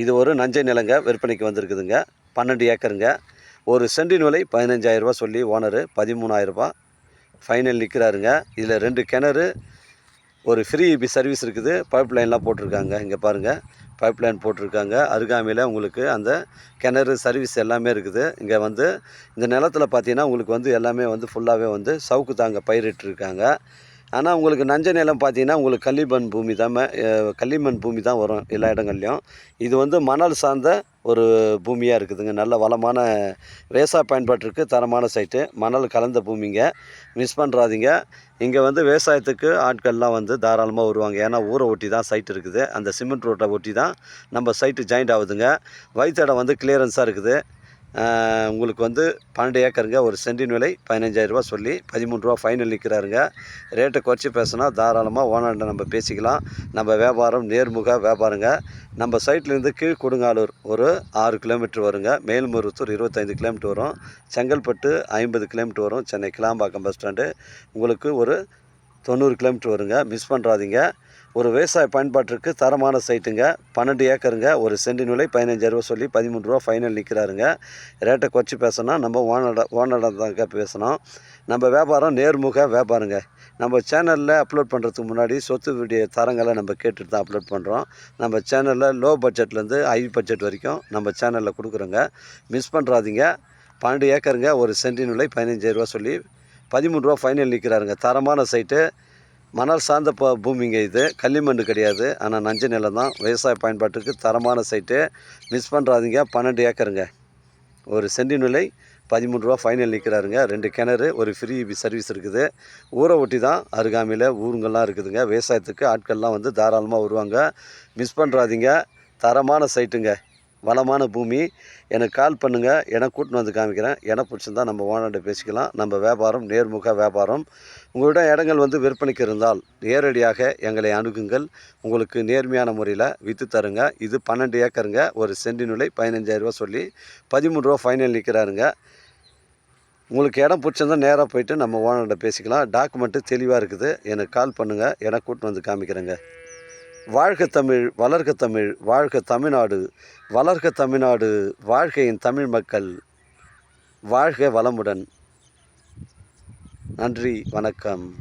இது ஒரு நஞ்சை நிலங்க விற்பனைக்கு வந்திருக்குதுங்க. பன்னெண்டு ஏக்கருங்க. ஒரு சென்டின் விலை பதினஞ்சாயிரரூபா சொல்லி ஓனரு பதிமூணாயிரரூபா ஃபைனல் நிற்கிறாருங்க இதில் ரெண்டு கிணறு ஒரு ஃப்ரீ இபி சர்வீஸ் இருக்குது. பைப் லைன்லாம் போட்டிருக்காங்க. இங்கே பாருங்கள் பைப் லைன் போட்டிருக்காங்க. அருகாமையில் உங்களுக்கு அந்த கிணறு சர்வீஸ் எல்லாமே இருக்குது. இங்கே வந்து இந்த நிலத்தில் பார்த்தீங்கன்னா உங்களுக்கு வந்து எல்லாமே வந்து ஃபுல்லாகவே வந்து சவுக்கு தாங்க பயிரிட்டிருக்காங்க. ஆனால் உங்களுக்கு நஞ்ச நிலம் பார்த்தீங்கன்னா உங்களுக்கு களிமண் பூமி தான் களிமண் பூமி தான் வரும் எல்லா இடங்கள்லையும். இது வந்து மணல் சார்ந்த ஒரு பூமியாக இருக்குதுங்க. நல்ல வளமான வேசா பயன்பாட்டிற்கு தரமான சைட்டு. மணல் கலந்த பூமிங்க. மிஸ் பண்ணுறாதீங்க இங்கே வந்து விவசாயத்துக்கு ஆட்கள்லாம் வந்து தாராளமாக வருவாங்க. ஏன்னா ஊரை ஒட்டி தான் சைட் இருக்குது. அந்த சிமெண்ட் ரோட்டை ஒட்டி தான் நம்ம சைட்டு ஜாயிண்ட் ஆகுதுங்க. வயிற்றடை வந்து கிளியரன்ஸாக இருக்குது. உங்களுக்கு வந்து பன்னெண்டு ஏக்கருங்க ஒரு சென்டின் விலை பதினஞ்சாயிரரூபா சொல்லி பதிமூணு ரூபா ஃபைனல் நிற்கிறாருங்க ரேட்டை குறைச்சி பேசினா தாராளமாக ஓனர்கிட்ட நம்ம பேசிக்கலாம். நம்ம வியாபாரம் நேர்முக வியாபாரங்க. நம்ம சைட்லேருந்து கீழ் கொடுங்காலூர் ஒரு ஆறு கிலோமீட்டர் வருங்க. மேல்மருத்தூர் இருபத்தைந்து கிலோமீட்டர் வரும். செங்கல்பட்டு ஐம்பது கிலோமீட்டர் வரும். சென்னை கிளாம்பாக்கம் பஸ் ஸ்டாண்டு உங்களுக்கு ஒரு தொண்ணூறு கிலோமீட்டர் வருங்க. மிஸ் பண்ணுறாதீங்க ஒரு விவசாய பயன்பாட்டிற்கு தரமான சைட்டுங்க. பன்னெண்டு ஏக்கருங்க. ஒரு சென்டின் விலை பதினஞ்சாயிரரூபா சொல்லி பதிமூணு ரூபா ஃபைனல் நிற்கிறாருங்க ரேட்டை குறைச்சி பேசணும் நம்ம ஓனட ஓனரிடம் தாங்க பேசணும். நம்ம வியாபாரம் நேர்முக வியாபாரங்க. நம்ம சேனலில் அப்லோட் பண்ணுறதுக்கு முன்னாடி சொத்து வீடியோ தரங்களை நம்ம கேட்டுட்டு தான் அப்லோட் பண்ணுறோம் நம்ம சேனலில் லோ பட்ஜெட்லேருந்து ஹை பட்ஜெட் வரைக்கும் நம்ம சேனலில் கொடுக்குறோங்க. மிஸ் பண்ணுறாதீங்க பன்னெண்டு ஏக்கருங்க. ஒரு சென்டின் விலை பதினஞ்சாயிரரூபா சொல்லி பதிமூணு ரூபா ஃபைனல் நிற்கிறாருங்க தரமான சைட்டு. மணல் சார்ந்த ப பூமிங்க இது. களிமண் கிடையாது. ஆனால் நஞ்ச நிலம் தான். விவசாய பயன்பாட்டுக்கு தரமான சைட்டு. மிஸ் பண்ணுறாதீங்க பன்னெண்டு ஏக்கருங்க. ஒரு சென்டி விலை பதிமூணு ரூபா ஃபைனல் நிற்கிறாருங்க ரெண்டு கிணறு ஒரு ஃப்ரீ சர்வீஸ் இருக்குது. ஊரை ஒட்டி தான் அருகாமையில் ஊருங்கள்லாம் இருக்குதுங்க. விவசாயத்துக்கு ஆட்கள்லாம் வந்து தாராளமாக வருவாங்க. மிஸ் பண்ணுறாதீங்க தரமான சைட்டுங்க. வளமான பூமி. எனக்கு கால் பண்ணுங்கள் எனக்கு கூட்டின்னு வந்து காமிக்கிறேன். எனக்கு பிடிச்சிருந்தா நம்ம ஓனர்கிட்ட பேசிக்கலாம். நம்ம வியாபாரம் நேர்முக வியாபாரம். உங்களிடம் இடங்கள் வந்து விற்பனைக்கு இருந்தால் நேரடியாக எங்களை அணுகுங்கள். உங்களுக்கு நேர்மையான முறையில் விற்று தருங்க. இது பன்னெண்டு ஏக்கருங்க. ஒரு சென்டினுலை விலை பதினஞ்சாயிரரூபா சொல்லி பதிமூணு ரூபா ஃபைனல் நிற்கிறாருங்க உங்களுக்கு இடம் பிடிச்சிருந்தா நேராக போயிட்டு நம்ம ஓனர்கிட்ட பேசிக்கலாம். டாக்குமெண்ட்டு தெளிவாக இருக்குது. எனக்கு கால் பண்ணுங்கள் எனக்கு கூட்டின்னு வந்து காமிக்கிறேங்க. வாழ்க தமிழ் வளர்க தமிழ் வாழ்க தமிழ்நாடு வளர்க தமிழ்நாடு வாழ்கையின் தமிழ் மக்கள் வாழ்க வளமுடன். நன்றி வணக்கம்.